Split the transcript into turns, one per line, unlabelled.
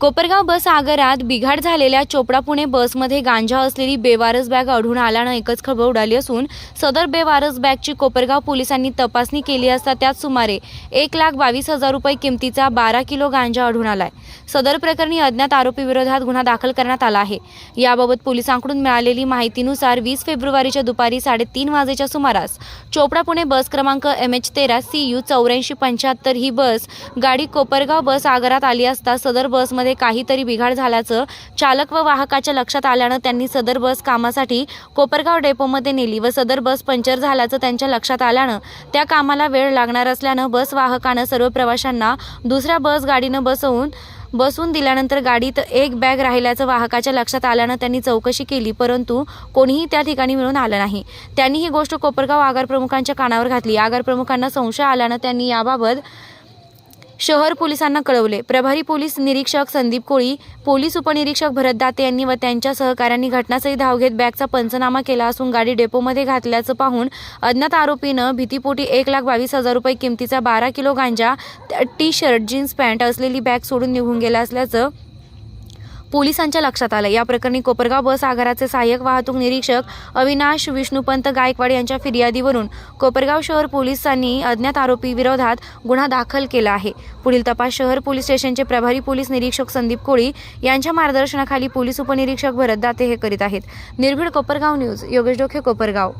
कोपरगाव बस आगारात बिघाड झालेल्या चोपडा पुणे बसमध्ये गांजा असलेली बेवारस बॅग आढळून आल्यानं एकच खळबळ उडाली असून सदर बेवारस बॅगची कोपरगाव पोलिसांनी तपासणी केली असता त्यात सुमारे एक लाख बावीस हजार रुपये किमतीचा बारा किलो गांजा आढळून आलाय. सदर प्रकरणी अज्ञात आरोपी विरोधात गुन्हा दाखल करण्यात आला आहे. याबाबत पोलिसांकडून मिळालेली माहितीनुसार वीस फेब्रुवारीच्या दुपारी साडेतीन वाजेच्या सुमारास चोपडा पुणे बस क्रमांक एम एच तेरा सी यू चौऱ्याऐंशी पंच्याहत्तर ही बस गाडी कोपरगाव बस आगारात आली असता सदर बसमध्ये बसमध्ये काहीतरी बिघाड झाल्याचं चालक व वाहकाच्या लक्षात आल्यानं त्यांनी सदर बस कामासाठी कोपरगाव डेपोमध्ये नेली व सदर बस पंक्चर झाल्याचं त्यांच्या लक्षात आल्यानं त्या कामाला वेळ लागणार असल्यानं बस वाहकानं सर्व प्रवाशांना दुसऱ्या बस गाडीनं बसवून बसून दिल्यानंतर गाडीत एक बॅग राहिल्याचं वाहकाच्या लक्षात आल्यानं त्यांनी चौकशी केली परंतु कोणीही त्या ठिकाणी मिळून आलं नाही. त्यांनी ही गोष्ट कोपरगाव आगार प्रमुखांच्या कानावर घातली. आगार प्रमुखांना संशय आल्यानं त्यांनी याबाबत शहर पोलिसांना कळवले. प्रभारी पोलीस निरीक्षक संदीप कोळी पोलीस उपनिरीक्षक भरत दाते यांनी व त्यांच्या सहकाऱ्यांनी घटनास्थळी धाव घेत बॅगचा पंचनामा केला असून गाडी डेपोमध्ये घातल्याचं पाहून अज्ञात आरोपीनं भीतीपोटी एक लाख बावीस हजार रुपये किमतीचा बारा किलो गांजा टी शर्ट जीन्स पॅन्ट असलेली बॅग सोडून निघून गेला असल्याचं पोलिसांच्या लक्षात आलं. या प्रकरणी कोपरगाव बस आगाराचे सहाय्यक वाहतूक निरीक्षक अविनाश विष्णुपंत गायकवाड यांच्या फिर्यादीवरून कोपरगाव शहर पोलिसांनी अज्ञात आरोपी विरोधात गुन्हा दाखल केला आहे. पुढील तपास शहर पोलीस स्टेशनचे प्रभारी पोलीस निरीक्षक संदीप कोळी यांच्या मार्गदर्शनाखाली पोलीस उपनिरीक्षक भरत दाते हे करीत आहेत. निर्भीड कोपरगाव न्यूज योगेश डोखे कोपरगाव.